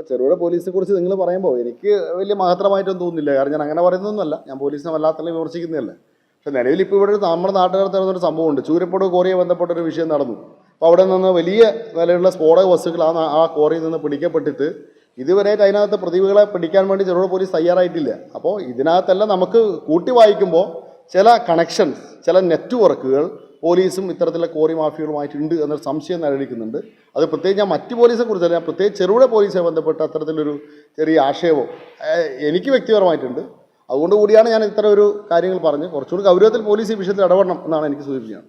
അപ്പോൾ ചെറുപുഴ പോലീസിനെ കുറിച്ച് നിങ്ങൾ പറയുമ്പോൾ എനിക്ക് വലിയ മഹത്തരമായിട്ടൊന്നും തോന്നുന്നില്ല. കാരണം ഞാൻ അങ്ങനെ പറയുന്നൊന്നുമല്ല ഞാൻ പോലീസിനെ വല്ലാത്തല്ല വിമർശിക്കുന്നതല്ല. പക്ഷെ നിലവിൽ ഇപ്പോൾ ഇവിടെ നമ്മുടെ നാട്ടുകാർ നടന്നൊരു സംഭവമുണ്ട്. ചൂരപ്പോട് കോറിയെ ബന്ധപ്പെട്ട ഒരു വിഷയം നടന്നു. അപ്പോൾ അവിടെ നിന്ന് വലിയ നിലയിലുള്ള സ്ഫോടക വസ്തുക്കൾ ആ ആ കോറിയിൽ നിന്ന് പിടിക്കപ്പെട്ടിട്ട് ഇതുവരെ അതിനകത്ത് പ്രതികളെ പിടിക്കാൻ വേണ്ടി ചെറുപുഴ പോലീസ് തയ്യാറായിട്ടില്ല. അപ്പോൾ ഇതിനകത്തെല്ലാം നമുക്ക് കൂട്ടി വായിക്കുമ്പോൾ ചില കണക്ഷൻസ് ചില നെറ്റ്വർക്കുകൾ പോലീസും ഇത്തരത്തിലുള്ള കോറി മാഫിയകളുമായിട്ടുണ്ട് എന്നൊരു സംശയം നിലനിൽക്കുന്നുണ്ട്. അത് പ്രത്യേകിച്ച് ഞാൻ മറ്റ് പോലീസിനെ കുറിച്ചല്ല ഞാൻ പ്രത്യേകിച്ച് ചെറുകിട പോലീസുമായി ബന്ധപ്പെട്ട അത്തരത്തിലൊരു ചെറിയ ആക്ഷേപം എനിക്ക് വ്യക്തിപരമായിട്ടുണ്ട്. അതുകൊണ്ട് കൂടിയാണ് ഞാൻ ഇത്തരം ഒരു കാര്യങ്ങൾ പറഞ്ഞ് കുറച്ചുകൂടി ഗൗരവത്തിൽ പോലീസ് ഈ വിഷയത്തിൽ ഇടപെടണം എന്നാണ് എനിക്ക് സൂചിപ്പിക്കുന്നത്.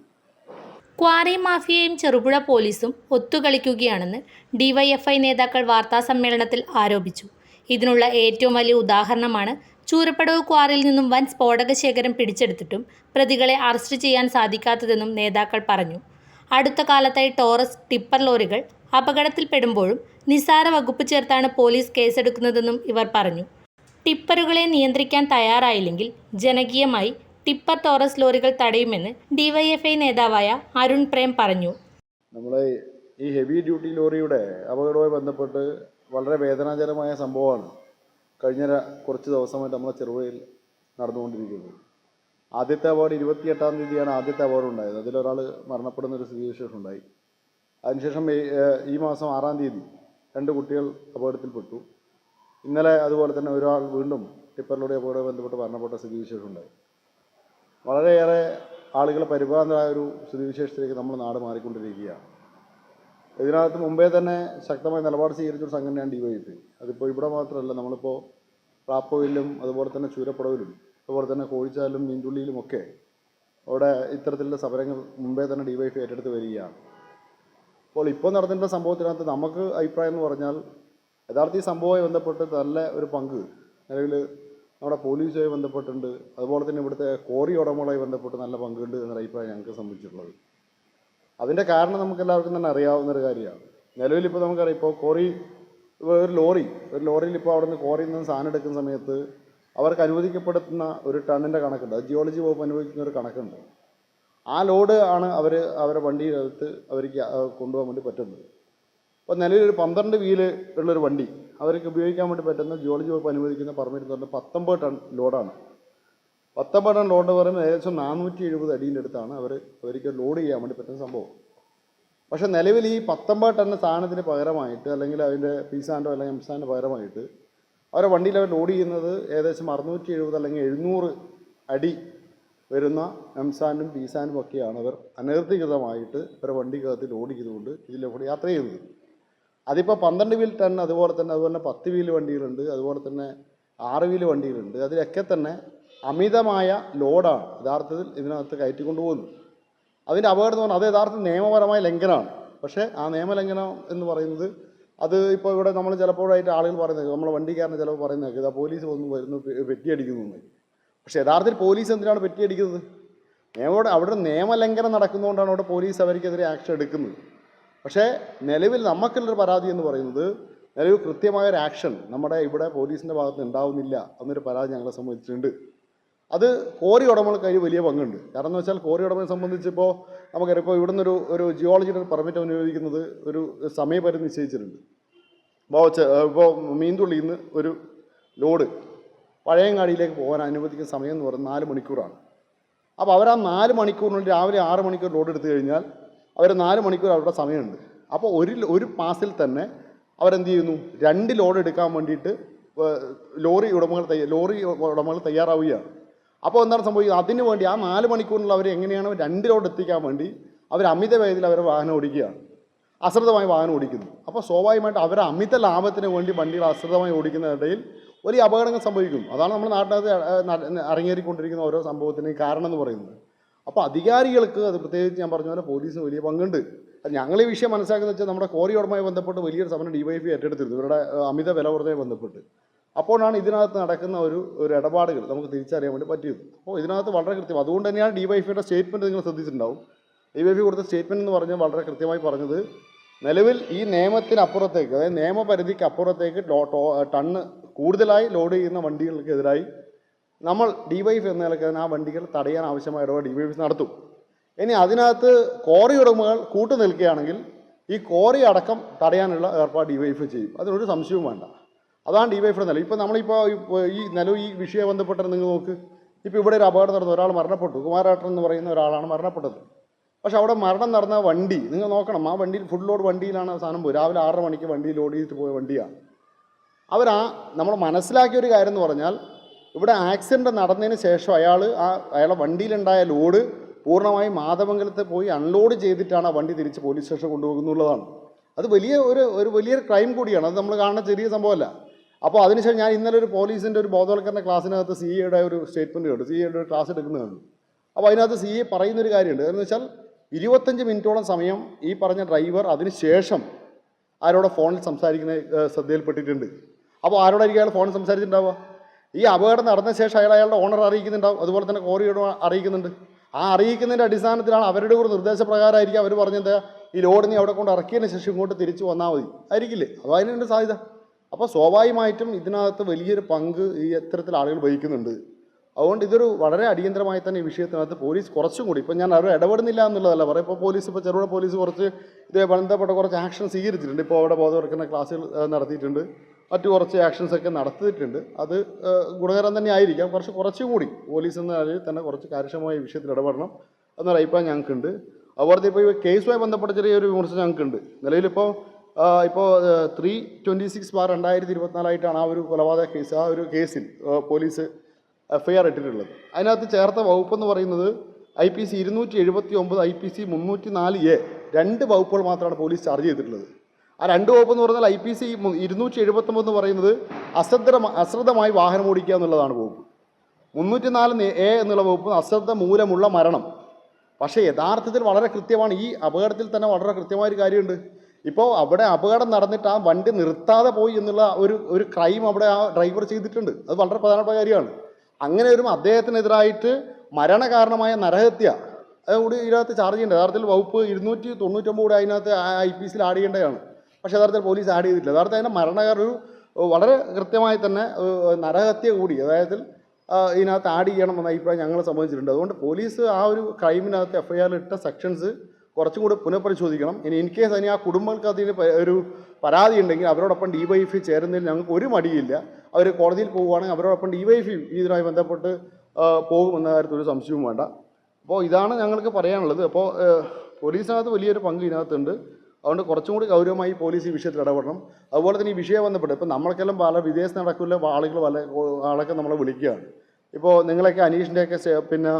ക്വാറി മാഫിയയും ചെറുപുഴ പോലീസും ഒത്തുകളിക്കുകയാണെന്ന് ഡിവൈഎഫ്ഐ നേതാക്കൾ വാർത്താസമ്മേളനത്തിൽ ആരോപിച്ചു. ഇതിനുള്ള ഏറ്റവും വലിയ ഉദാഹരണമാണ് ചൂരപ്പടവ് ക്വാറിയിൽ നിന്നും വൻ സ്ഫോടക ശേഖരം പിടിച്ചെടുത്തിട്ടും പ്രതികളെ അറസ്റ്റ് ചെയ്യാൻ സാധിക്കാത്തതെന്നും നേതാക്കൾ പറഞ്ഞു. അടുത്ത കാലത്തായി ടോറസ് ടിപ്പർ ലോറികൾ അപകടത്തിൽപ്പെടുമ്പോഴും നിസാര വകുപ്പ് ചേർത്താണ് പോലീസ് കേസെടുക്കുന്നതെന്നും ഇവർ പറഞ്ഞു. ടിപ്പറുകളെ നിയന്ത്രിക്കാൻ തയ്യാറായില്ലെങ്കിൽ ജനകീയമായി ടിപ്പർ ടോറസ് ലോറികൾ തടയുമെന്ന് ഡിവൈഎഫ്ഐ നേതാവായ അരുൺ പ്രേം പറഞ്ഞു. നമ്മളെ ഈ ഹെവി ഡ്യൂട്ടി ലോറിയുടെ അപകടവുമായി ബന്ധപ്പെട്ട് വളരെ വേദനാജനമായ സംഭവമാണ്. കഴിഞ്ഞ കുറച്ച് ദിവസമായിട്ട് നമ്മളെ ചെറുപുഴയിൽ നടന്നുകൊണ്ടിരിക്കുന്നത് ആദ്യത്തെ അവാർഡ് ഇരുപത്തിയെട്ടാം തീയതിയാണ് ആദ്യത്തെ അവാർഡ് ഉണ്ടായത്. അതിലൊരാൾ മരണപ്പെടുന്ന ഒരു സ്ഥിതിവിശേഷം ഉണ്ടായി. അതിനുശേഷം ഈ മാസം ആറാം തീയതി രണ്ട് കുട്ടികൾ അപകടത്തിൽപ്പെട്ടു. ഇന്നലെ അതുപോലെ തന്നെ ഒരാൾ വീണ്ടും ടിപ്പറിലൂടെ അപകടം ബന്ധപ്പെട്ട് മരണപ്പെട്ട സ്ഥിതിവിശേഷം ഉണ്ടായി. വളരെയേറെ ആളുകളെ പരിഭ്രാന്തരായ ഒരു സ്ഥിതിവിശേഷത്തിലേക്ക് നമ്മൾ നാട് മാറിക്കൊണ്ടിരിക്കുകയാണ്. ഇതിനകത്ത് മുമ്പേ തന്നെ ശക്തമായ നിലപാട് സ്വീകരിച്ചൊരു സംഘടനയാണ് ഡിവൈഎഫ്ഐ അതിപ്പോൾ ഇവിടെ മാത്രമല്ല നമ്മളിപ്പോൾ റാപ്പോയിലും അതുപോലെ തന്നെ ചൂരപ്പുടവിലും അതുപോലെ തന്നെ കോഴിച്ചാലും മീൻതുള്ളിയിലും ഒക്കെ അവിടെ ഇത്തരത്തിലുള്ള സമരങ്ങൾ മുമ്പേ തന്നെ ഡിവൈഎഫ്ഐ ഏറ്റെടുത്ത് വരികയാണ്. അപ്പോൾ ഇപ്പോൾ നടന്നിട്ടുള്ള സംഭവത്തിനകത്ത് നമുക്ക് അഭിപ്രായം എന്ന് പറഞ്ഞാൽ യഥാർത്ഥ ഈ സംഭവവുമായി ബന്ധപ്പെട്ട് നല്ല ഒരു പങ്ക് നിലവിൽ നമ്മുടെ പോലീസുമായി ബന്ധപ്പെട്ടുണ്ട്. അതുപോലെ തന്നെ ഇവിടുത്തെ കോറി ഉടമകളുമായി ബന്ധപ്പെട്ട് നല്ല പങ്കുണ്ട് എന്നൊരു അഭിപ്രായം ഞങ്ങൾക്ക് സംബന്ധിച്ചിട്ടുള്ളത്. അതിന്റെ കാരണം നമുക്ക് എല്ലാവർക്കും തന്നെ അറിയാവുന്ന ഒരു കാര്യമാണ്. നിലവിൽ ഇപ്പോൾ നമുക്കറിയാം ഇപ്പോൾ കോറി ഒരു ലോറി ഒരു ലോറിയിൽ ഇപ്പോൾ അവിടെ നിന്ന് കോറിയിൽ നിന്ന് സാധനം എടുക്കുന്ന സമയത്ത് അവർക്ക് അനുവദിക്കപ്പെടുന്ന ഒരു ടണ്ണിന്റെ കണക്കുണ്ട്. അത് ജിയോളജി വകുപ്പ് അനുവദിക്കുന്ന ഒരു കണക്കുണ്ട്. ആ ലോഡ് ആണ് അവർ അവരുടെ വണ്ടിയിലെടുത്ത് അവർക്ക് കൊണ്ടുപോകാൻ വേണ്ടി പറ്റുന്നത്. അപ്പോൾ നിലവിൽ ഒരു പന്ത്രണ്ട് വീൽ ഉള്ളൊരു വണ്ടി അവർക്ക് ഉപയോഗിക്കാൻ വേണ്ടി പറ്റുന്ന ജിയോളജി വകുപ്പ് അനുവദിക്കുന്ന പെർമിറ്റ് പറഞ്ഞാൽ പത്തൊമ്പത് ടൺ ലോഡാണ്. പത്തൊമ്പത് ടൺ ലോഡ് പറയുമ്പോൾ ഏകദേശം നാനൂറ്റി എഴുപത് അടിയുടെ അടുത്താണ് അവർ അവർക്ക് ലോഡ് ചെയ്യാൻ വേണ്ടി പറ്റുന്ന സംഭവം. പക്ഷേ നിലവിൽ ഈ പത്തൊമ്പത് ടൺ സാധനത്തിന് പകരമായിട്ട് അല്ലെങ്കിൽ അതിന്റെ പീസാൻഡോ അല്ലെങ്കിൽ എംസാന്റെ പകരമായിട്ട് അവരെ വണ്ടിയിൽ അവർ ലോഡ് ചെയ്യുന്നത് ഏകദേശം അറുന്നൂറ്റി എഴുപത് അല്ലെങ്കിൽ എഴുന്നൂറ് അടി വരുന്ന എംസാനും പീസാനും ഒക്കെയാണ് അവർ അനധികൃതമായിട്ട് ഇവരെ വണ്ടിക്കകത്ത് ലോഡ് ചെയ്തുകൊണ്ട് ഇതിലൂടെ യാത്ര ചെയ്യുന്നത്. അതിപ്പോൾ പന്ത്രണ്ട് വീൽ ടൺ അതുപോലെ തന്നെ അതുപോലെ തന്നെ പത്ത് വീൽ വണ്ടികളുണ്ട് അതുപോലെ തന്നെ ആറ് വീൽ വണ്ടികളുണ്ട്. അതിലൊക്കെ തന്നെ അമിതമായ ലോഡാണ്. യഥാർത്ഥത്തിൽ ഇതിനകത്ത് കയറ്റിക്കൊണ്ടു പോകുന്നത് അതിന്റെ അപകടം എന്ന് പറഞ്ഞാൽ അത് യഥാർത്ഥത്തിൽ നിയമപരമായ ലംഘനമാണ്. പക്ഷേ ആ നിയമലംഘനം എന്ന് പറയുന്നത് അത് ഇപ്പോൾ ഇവിടെ നമ്മൾ ചിലപ്പോഴായിട്ട് ആളുകൾ പറയുന്നത് നമ്മൾ വണ്ടിക്കാരനെ ചിലപ്പോൾ പറയുന്നത് ഇതാ പോലീസ് വന്ന് വരുന്നു പെറ്റിയടിക്കുന്നു എന്ന്. പക്ഷേ യഥാർത്ഥത്തിൽ പോലീസ് എന്തിനാണ് പെറ്റിയടിക്കുന്നത് നിയമം അവിടെ നിയമലംഘനം നടക്കുന്നതുകൊണ്ടാണ് അവിടെ പോലീസ് അവർക്കെതിരെ ആക്ഷൻ എടുക്കുന്നത്. പക്ഷേ നിലവിൽ നമുക്കുള്ളൊരു പരാതി എന്ന് പറയുന്നത് നിലവിൽ കൃത്യമായൊരു ആക്ഷൻ നമ്മുടെ ഇവിടെ പോലീസിന്റെ ഭാഗത്ത് ഉണ്ടാവുന്നില്ല എന്നൊരു പരാതി ഞങ്ങളെ സംബന്ധിച്ചിട്ടുണ്ട്. അത് കോറി ഉടമകൾക്ക് അതിൽ വലിയ പങ്കുണ്ട്. കാരണം എന്ന് വെച്ചാൽ കോറി ഉടമയെ സംബന്ധിച്ച് ഇപ്പോൾ നമുക്കറിയാം ഇപ്പോൾ ഇവിടുന്ന് ഒരു ഒരു ജിയോളജിയുടെ പെർമിറ്റ് അനുവദിക്കുന്നത് ഒരു സമയപരിധി നിശ്ചയിച്ചിട്ടുണ്ട്. ഇപ്പോൾ ഇപ്പോൾ മീൻതുള്ളിയിൽ നിന്ന് ഒരു ലോഡ് പഴയങ്ങാടിയിലേക്ക് പോകാൻ അനുവദിക്കുന്ന സമയം എന്ന് പറയുന്നത് നാല് മണിക്കൂറാണ്. അപ്പോൾ അവർ ആ നാല് മണിക്കൂറിനുള്ളിൽ രാവിലെ ആറ് മണിക്കൂർ ലോഡ് എടുത്തു കഴിഞ്ഞാൽ അവർ നാല് മണിക്കൂർ അവരുടെ സമയമുണ്ട്. അപ്പോൾ ഒരു ഒരു പാസിൽ തന്നെ അവരെന്ത് ചെയ്യുന്നു? രണ്ട് ലോഡ് എടുക്കാൻ വേണ്ടിയിട്ട് ലോറി ഉടമകൾ ലോറി ഉടമകൾ തയ്യാറാവുകയാണ്. അപ്പോൾ എന്താണ് സംഭവിക്കുന്നത്? അതിന് വേണ്ടി ആ നാല് മണിക്കൂറിനുള്ള അവർ എങ്ങനെയാണ് രണ്ട് ലോഡ് എത്തിക്കാൻ വേണ്ടി അവർ അമിത വേഗത്തിൽ അവരെ വാഹനം ഓടിക്കുകയാണ്. അശ്രദ്ധമായി വാഹനം ഓടിക്കുന്നു. അപ്പോൾ സ്വാഭാവികമായിട്ട് അവർ അമിത ലാഭത്തിന് വേണ്ടി വണ്ടികൾ അശ്രദ്ധമായി ഓടിക്കുന്നതിനിടയിൽ വലിയ അപകടങ്ങൾ സംഭവിക്കും അതാണ് നമ്മുടെ നാട്ടിനകത്ത് അരങ്ങേറിക്കൊണ്ടിരിക്കുന്ന ഓരോ സംഭവത്തിന് കാരണം എന്ന് പറയുന്നത്. അപ്പോൾ അധികാരികൾക്ക് അത് പ്രത്യേകിച്ച് ഞാൻ പറഞ്ഞ പോലെ പോലീസിന് വലിയ പങ്കുണ്ട്. ഞങ്ങൾ ഈ വിഷയം മനസ്സിലാക്കുന്നത് വെച്ചാൽ നമ്മുടെ കോറിയോടുമായി ബന്ധപ്പെട്ട് വലിയൊരു സമരം ഡിവൈഫി ഏറ്റെടുത്തിരുന്നു. ഇവരുടെ അമിത വില കുറഞ്ഞതുമായി ബന്ധപ്പെട്ട്. അപ്പോഴാണ് ഇതിനകത്ത് നടക്കുന്ന ഒരു ഒരു ഇടപാടുകൾ നമുക്ക് തിരിച്ചറിയാൻ വേണ്ടി പറ്റിയത്. അപ്പോൾ ഇതിനകത്ത് വളരെ കൃത്യം അതുകൊണ്ട് തന്നെയാണ് ഡി വൈഫിയുടെ സ്റ്റേറ്റ്മെന്റ് നിങ്ങൾ ശ്രദ്ധിച്ചിട്ടുണ്ടാവും. ഡി വൈഫി കൊടുത്ത സ്റ്റേറ്റ്മെന്റ് എന്ന് പറഞ്ഞാൽ വളരെ കൃത്യമായി പറഞ്ഞത് നിലവിൽ ഈ നിയമത്തിനപ്പുറത്തേക്ക് അതായത് നിയമപരിധിക്ക് അപ്പുറത്തേക്ക് ടണ്ണ് കൂടുതലായി ലോഡ് ചെയ്യുന്ന വണ്ടികൾക്കെതിരായി നമ്മൾ ഡി വൈഫ് എന്ന നിലയ്ക്ക് ആ വണ്ടികൾ തടയാൻ ആവശ്യമായ ഇടപാട് ഡി വൈഫ് നടത്തും. ഇനി അതിനകത്ത് കോറി ഉടമകൾ കൂട്ടു നിൽക്കുകയാണെങ്കിൽ ഈ കോറി അടക്കം തടയാനുള്ള ഏർപ്പാട് ഡി വൈഫ് ചെയ്യും. അതിനൊരു സംശയവും വേണ്ട. അതാണ് ഡിവൈഫിയുടെ നില ഇപ്പോൾ നമ്മളിപ്പോൾ ഈ- നിലവ് ഈ വിഷയം ബന്ധപ്പെട്ട് നിങ്ങൾ നോക്ക്. ഇപ്പോൾ ഇവിടെ ഒരു അപകടം നടന്നു. ഒരാൾ മരണപ്പെട്ടു. കുമാരേട്ടൻ എന്ന് പറയുന്ന ഒരാളാണ് മരണപ്പെട്ടത്. പക്ഷെ അവിടെ മരണം നടന്ന വണ്ടി നിങ്ങൾ നോക്കണം. ആ വണ്ടിയിൽ ഫുൾ ലോഡ് വണ്ടിയിലാണ് സാധനം പോയി രാവിലെ ആറര മണിക്ക് വണ്ടി ലോഡ് ചെയ്തിട്ട് പോയ വണ്ടിയാണ്. അവരാ നമ്മൾ മനസ്സിലാക്കിയ ഒരു കാര്യം എന്ന് പറഞ്ഞാൽ ഇവിടെ ആക്സിഡന്റ് നടന്നതിന് ശേഷം അയാൾ ആ അയാളെ വണ്ടിയിലുണ്ടായ ലോഡ് പൂർണമായി മാധവങ്കലത്ത് പോയി അൺലോഡ് ചെയ്തിട്ടാണ് ആ വണ്ടി തിരിച്ച് പോലീസ് സ്റ്റേഷൻ കൊണ്ടുപോകുന്നുള്ളതാണ് അത് വലിയ ഒരു ഒരു വലിയൊരു ക്രൈം കൂടിയാണ്. അത് നമ്മൾ കാണുന്ന ചെറിയ സംഭവമല്ല. അപ്പോൾ അതിനുശേഷം ഞാൻ ഇന്നലെ ഒരു പോലീസിന്റെ ഒരു ബോധവൽക്കരണ ക്ലാസ്സിനകത്ത് സി എയുടെ ഒരു സ്റ്റേറ്റ്മെന്റ് കണ്ടു. സി എയുടെ ഒരു ക്ലാസ് എടുക്കുന്നത് കണ്ടു അപ്പോൾ അതിനകത്ത് സി എ പറയുന്നൊരു കാര്യമുണ്ട്. എന്ന് വെച്ചാൽ ഇരുപത്തഞ്ച് മിനിറ്റോളം സമയം ഈ പറഞ്ഞ ഡ്രൈവർ അതിനുശേഷം ആരോടെ ഫോണിൽ സംസാരിക്കുന്ന ശ്രദ്ധയിൽപ്പെട്ടിട്ടുണ്ട്. അപ്പോൾ ആരോടായിരിക്കും അയാൾ ഫോണിൽ സംസാരിച്ചിട്ടുണ്ടാവുക? ഈ അപകടം നടന്ന ശേഷം അയാൾ അയാളുടെ ഓണർ അറിയിക്കുന്നുണ്ടാവും. അതുപോലെ തന്നെ കോറിയോട് അറിയിക്കുന്നുണ്ട്. ആ അറിയിക്കുന്നതിന്റെ അടിസ്ഥാനത്തിലാണ് അവരുടെ ഒരു നിർദ്ദേശപ്രകാരമായിരിക്കും അവർ പറഞ്ഞത് ഈ ലോഡ് നീ അവിടെ കൊണ്ട് ഇറക്കിയതിന് ശേഷം ഇങ്ങോട്ട് തിരിച്ചു വന്നാൽ മതി. ആയിരിക്കില്ലേ? അപ്പോൾ അതിനുണ്ട് സാധ്യത? അപ്പോൾ സ്വാഭാവികമായിട്ടും ഇതിനകത്ത് വലിയൊരു പങ്ക് ഈ ഇത്തരത്തിൽ ആളുകൾ വഹിക്കുന്നുണ്ട്. അതുകൊണ്ട് ഇതൊരു വളരെ അടിയന്തരമായി തന്നെ ഈ വിഷയത്തിനകത്ത് പോലീസ് കുറച്ചും കൂടി ഇപ്പം ഞാൻ അവർ ഇടപെടുന്നില്ല എന്നുള്ളതല്ല പറയാം ഇപ്പോൾ പോലീസ് ഇപ്പോൾ ചെറുപുഴ പോലീസ് കുറച്ച് ഇതേ ബന്ധപ്പെട്ട കുറച്ച് ആക്ഷൻ സ്വീകരിച്ചിട്ടുണ്ട്. ഇപ്പോൾ അവിടെ ബോധവൽക്കരണ ക്ലാസ്സുകൾ നടത്തിയിട്ടുണ്ട്. മറ്റു കുറച്ച് ആക്ഷൻസ് ഒക്കെ നടത്തിയിട്ടുണ്ട്. അത് ഗുണകരം തന്നെ ആയിരിക്കാം. കുറച്ച് കുറച്ചും കൂടി പോലീസ് എന്ന നിലയിൽ തന്നെ കുറച്ച് കാര്യക്ഷമമായ വിഷയത്തിൽ ഇടപെടണം എന്നൊരു അഭിപ്രായം ഞങ്ങൾക്കുണ്ട്. അതുപോലെ ഇപ്പോൾ ഈ കേസുമായി ബന്ധപ്പെട്ട ചെറിയൊരു വിമർശനം ഞങ്ങൾക്കുണ്ട്. നിലവിലിപ്പോൾ ഇപ്പോൾ ത്രീ ട്വന്റി സിക്സ് ബാർ രണ്ടായിരത്തി ഇരുപത്തിനാലായിട്ടാണ് ആ ഒരു കൊലപാതക കേസ് ആ ഒരു കേസിൽ പോലീസ് എഫ് ഐ ആർ ഇട്ടിട്ടുള്ളത്. അതിനകത്ത് ചേർത്ത വകുപ്പ് എന്ന് പറയുന്നത് ഐ പി സി ഇരുന്നൂറ്റി എഴുപത്തി ഒമ്പത് ഐ പി സി മുന്നൂറ്റി നാല് എ രണ്ട് വകുപ്പുകൾ മാത്രമാണ് പോലീസ് ചാർജ് ചെയ്തിട്ടുള്ളത്. ആ രണ്ട് വകുപ്പ് എന്ന് പറഞ്ഞാൽ ഐ പി സി ഇരുന്നൂറ്റി എഴുപത്തൊമ്പത് എന്ന് പറയുന്നത് അശ്രദ്ധ അശ്രദ്ധമായി വാഹനം ഓടിക്കുക എന്നുള്ളതാണ് വകുപ്പ്. മുന്നൂറ്റി നാല് എ എന്നുള്ള വകുപ്പ് അശ്രദ്ധ മൂലമുള്ള മരണം. പക്ഷേ യഥാർത്ഥത്തിൽ വളരെ കൃത്യമാണ്. ഈ അപകടത്തിൽ തന്നെ വളരെ കൃത്യമായൊരു കാര്യമുണ്ട്. ഇപ്പോൾ അവിടെ അപകടം നടന്നിട്ട് ആ വണ്ടി നിർത്താതെ പോയി എന്നുള്ള ഒരു ഒരു ക്രൈം അവിടെ ആ ഡ്രൈവർ ചെയ്തിട്ടുണ്ട്. അത് വളരെ പ്രധാനപ്പെട്ട കാര്യമാണ്. അങ്ങനെ വരുമ്പോൾ അദ്ദേഹത്തിനെതിരായിട്ട് മരണകാരണമായ നരഹത്യ അതുകൂടി ഇതിനകത്ത് ചാർജ് ചെയ്യേണ്ടത്. യഥാർത്ഥത്തിൽ വകുപ്പ് ഇരുന്നൂറ്റി തൊണ്ണൂറ്റൊമ്പത് കൂടി അതിനകത്ത് ഐ പി സിയിൽ ആഡ് ചെയ്യേണ്ടതാണ്. പക്ഷേ യഥാർത്ഥത്തിൽ പോലീസ് ആഡ് ചെയ്തിട്ടില്ല. യഥാർത്ഥത്തിൽ അതിന്റെ മരണകാരണം ഒരു വളരെ കൃത്യമായി തന്നെ നരഹത്യ കൂടി അതായത് ഇതിനകത്ത് ആഡ് ചെയ്യണം എന്ന അഭിപ്രായം ഞങ്ങൾ സംബന്ധിച്ചിട്ടുണ്ട്. അതുകൊണ്ട് പോലീസ് ആ ഒരു ക്രൈമിനകത്ത് എഫ് ഐ ഇട്ട സെക്ഷൻസ് കുറച്ചും കൂടി പുനഃപരിശോധിക്കണം. ഇനി ഇൻ കേസ് അതിന് ആ കുടുംബങ്ങൾക്ക് അതിന് ഒരു പരാതി ഉണ്ടെങ്കിൽ അവരോടൊപ്പം ഡി വൈ എഫ് ചേരുന്നതിൽ ഞങ്ങൾക്ക് ഒരു മടിയില്ല. അവർ കോടതിയിൽ പോവുകയാണെങ്കിൽ അവരോടൊപ്പം ഡി വൈ എഫ് ഇതുമായി ബന്ധപ്പെട്ട് പോകുമെന്ന കാര്യത്തിൽ ഒരു സംശയവും വേണ്ട. അപ്പോൾ ഇതാണ് ഞങ്ങൾക്ക് പറയാനുള്ളത്. അപ്പോൾ പോലീസിനകത്ത് വലിയൊരു പങ്ക് ഇതിനകത്തുണ്ട്. അതുകൊണ്ട് കുറച്ചും കൂടി ഗൗരവമായി പോലീസ് ഈ വിഷയത്തിൽ ഇടപെടണം. അതുപോലെ തന്നെ ഈ വിഷയം ബന്ധപ്പെട്ട് ഇപ്പോൾ നമ്മൾക്കെല്ലാം പല വിദേശത്ത് നടക്കില്ല ആളുകൾ പല ആളൊക്കെ നമ്മളെ വിളിക്കുകയാണ്. ഇപ്പോൾ നിങ്ങളൊക്കെ അനീഷിന്റെയൊക്കെ പിന്നെ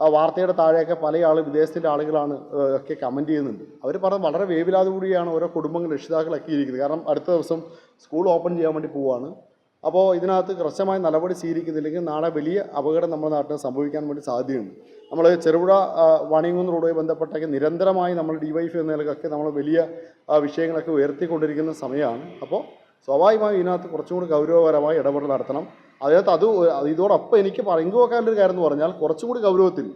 ആ വാർത്തയുടെ താഴെയൊക്കെ പല ആൾ വിദേശത്തിന്റെ ആളുകളാണ് ഒക്കെ കമന്റ് ചെയ്യുന്നുണ്ട്. അവർ പറഞ്ഞത് വളരെ വേവിലാതെ കൂടിയാണ് ഓരോ കുടുംബങ്ങൾ രക്ഷിതാക്കളൊക്കെ ഇരിക്കുന്നത്. കാരണം അടുത്ത ദിവസം സ്കൂൾ ഓപ്പൺ ചെയ്യാൻ വേണ്ടി പോവുകയാണ് അപ്പോൾ ഇതിനകത്ത് കൃത്യമായ നടപടി സ്വീകരിക്കുന്നില്ലെങ്കിൽ നാളെ വലിയ അപകടം നമ്മുടെ നാട്ടിൽ സംഭവിക്കാൻ വേണ്ടി സാധ്യതയുണ്ട്. നമ്മൾ ചെറുപുഴ ആ, വാണിയംകുന്ന് റോഡുമായി ബന്ധപ്പെട്ടൊക്കെ നിരന്തരമായി നമ്മൾ ഡിവൈഫ് എന്ന നിലക്കൊക്കെ നമ്മൾ വലിയ വിഷയങ്ങളൊക്കെ ഉയർത്തിക്കൊണ്ടിരിക്കുന്ന സമയമാണ്. അപ്പോൾ സ്വാഭാവികമായും ഇതിനകത്ത് കുറച്ചും കൂടി ഗൗരവപരമായി ഇടപെടൽ നടത്തണം. അതിനകത്ത് അത് ഇതോടൊപ്പം എനിക്ക് പറഞ്ഞു വെക്കാനുള്ള ഒരു കാര്യം എന്ന് പറഞ്ഞാൽ കുറച്ചുകൂടി ഗൗരവത്തിൽ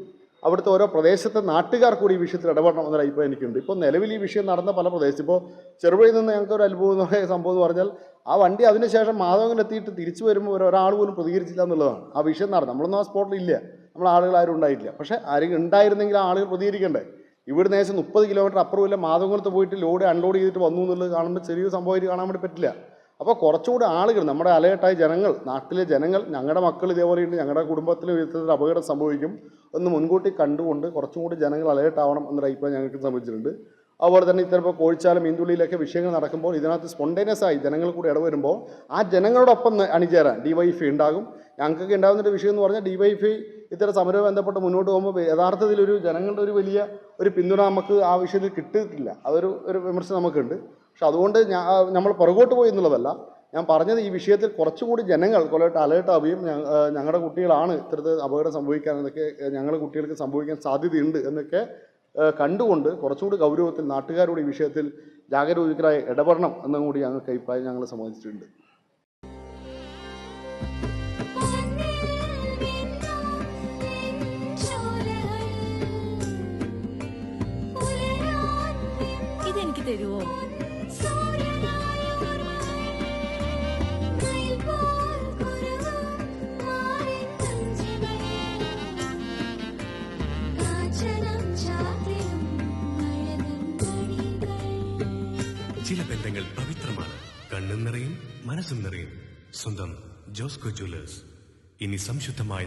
അവിടുത്തെ ഓരോ പ്രദേശത്തെ നാട്ടുകാർ കൂടി ഈ വിഷയത്തിൽ ഇടപെടണം എന്നൊരു അഭിപ്രായം എനിക്കുണ്ട്. ഇപ്പോൾ നിലവിൽ ഈ വിഷയം നടന്ന പല പ്രദേശത്ത് ഇപ്പോൾ ചെറുപുഴയിൽ നിന്ന് ഞങ്ങൾക്ക് ഒരു അത്ഭുതം എന്ന് പറയുന്ന സംഭവം എന്ന് പറഞ്ഞാൽ ആ വണ്ടി അതിനുശേഷം മാധവങ്കിലെത്തിയിട്ട് തിരിച്ചു വരുമ്പോൾ ഒരാൾ പോലും പ്രതികരിച്ചില്ല എന്നുള്ളതാണ്. ആ വിഷയം നടന്നു. നമ്മളൊന്നും ആ സ്പോട്ടിൽ ഇല്ല. നമ്മൾ ആളുകൾ ആരും ഉണ്ടായിട്ടില്ല. പക്ഷേ ആരെങ്കിലും ഉണ്ടായിരുന്നെങ്കിൽ ആ ആളുകൾ പ്രതികരിക്കണ്ടേ? ഇവിടുന്ന് ഏകദേശം മുപ്പത് കിലോമീറ്റർ അപ്പുറമില്ല മാധവങ്ങളത്ത് പോയിട്ട് ലോഡ് അൺലോഡ് ചെയ്തിട്ട് വന്നു എന്നുള്ളത് കാണുമ്പോൾ ചെറിയൊരു സംഭവമായിട്ട് കാണാൻ വേണ്ടി പറ്റില്ല. അപ്പോൾ കുറച്ചുകൂടി ആളുകൾ നമ്മുടെ അലേർട്ടായ ജനങ്ങൾ നാട്ടിലെ ജനങ്ങൾ ഞങ്ങളുടെ മക്കൾ ഇതേപോലെ ഉണ്ട് ഞങ്ങളുടെ കുടുംബത്തിൽ വിധത്തിൽ അപകടം സംഭവിക്കും എന്ന് മുൻകൂട്ടി കണ്ടുകൊണ്ട് കുറച്ചും കൂടി ജനങ്ങൾ ആവണം എന്നൊരു അഭിപ്രായം ഞങ്ങൾക്ക് സംബന്ധിച്ചിട്ടുണ്ട്. അതുപോലെ തന്നെ ഇത്തരം ഇപ്പോൾ കോഴിച്ചാലും മീന്തുള്ളിയിലൊക്കെ വിഷയങ്ങൾ നടക്കുമ്പോൾ ഇതിനകത്ത് സ്പോണ്ടേനിയസ് ആയി ജനങ്ങൾ കൂടി ഇടവരുമ്പോൾ ആ ജനങ്ങളോടൊപ്പം അണിചേരാൻ ഡിവൈഫൈ ഉണ്ടാകും. ഞങ്ങൾക്കൊക്കെ ഉണ്ടാകുന്ന ഒരു വിഷയം എന്ന് പറഞ്ഞാൽ ഡിവൈഫൈ ഇത്തരം സമരവുമായി ബന്ധപ്പെട്ട് മുന്നോട്ട് പോകുമ്പോൾ യഥാർത്ഥത്തിൽ ഒരു ജനങ്ങളുടെ ഒരു വലിയ ഒരു പിന്തുണ നമുക്ക് ആ വിഷയത്തിൽ കിട്ടിയിട്ടില്ല. അതൊരു ഒരു വിമർശനം നമുക്കുണ്ട്. പക്ഷെ അതുകൊണ്ട് ഞാൻ നമ്മൾ പുറകോട്ട് പോയി എന്നുള്ളതല്ല. ഞാൻ പറഞ്ഞത് ഈ വിഷയത്തിൽ കുറച്ചുകൂടി ജനങ്ങൾ കൊല്ലമായിട്ട് അലേർട്ട് ആവുകയും ഞ- ആ, ഞങ്ങളുടെ കുട്ടികളാണ് ഇത്തരത്തിൽ അപകടം സംഭവിക്കാൻ എന്നൊക്കെ ഞങ്ങളുടെ കുട്ടികൾക്ക് സംഭവിക്കാൻ സാധ്യതയുണ്ട് എന്നൊക്കെ കണ്ടുകൊണ്ട് കുറച്ചുകൂടി ഗൗരവത്തിൽ നാട്ടുകാരോട് ഈ വിഷയത്തിൽ ജാഗരൂകരായി ഇടപെടണം എന്നും കൂടി ഞങ്ങൾക്ക് അഭിപ്രായം ഞങ്ങൾ സംബന്ധിച്ചിട്ടുണ്ട് മനസ്സും നിറയും സ്വന്തം ജോസ്കോ ജ്വല്ലേഴ്സ്. ഇനി സംശുദ്ധമായ